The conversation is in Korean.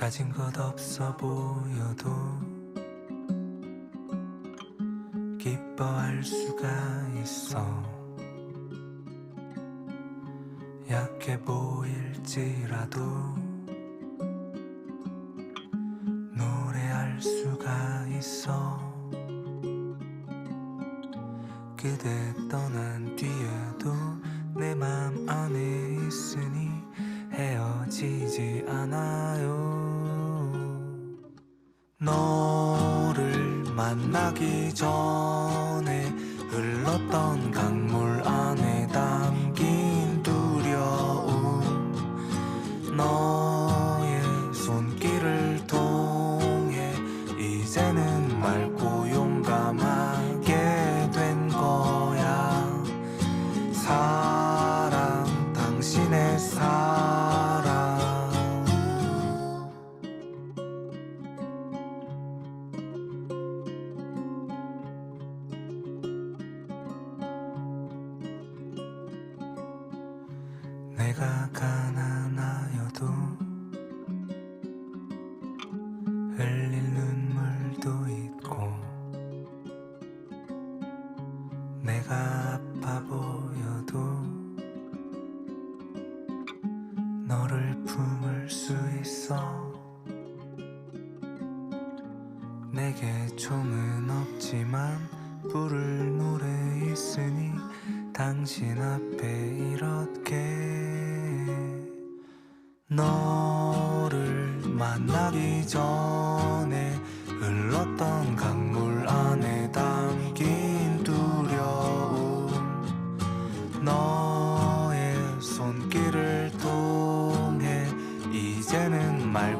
가진 것 없어 보여도 기뻐할 수가 있어. 약해 보일지라도 노래할 수가 있어. 그대 떠난 뒤에도 내 맘 안에 있으니 헤어지지 않아요 너를 만나기 전에 흘렀던 강물 내가 가난하여도 흘릴 눈물도 있고 내가 아파 보여도 너를 품을 수 있어 내게 총은 없지만 부를 노래 있으니 당신 앞에 이렇게 너를 만나기 전에 흘렀던 강물 안에 담긴 두려움. 너의 손길을 통해 이제는 말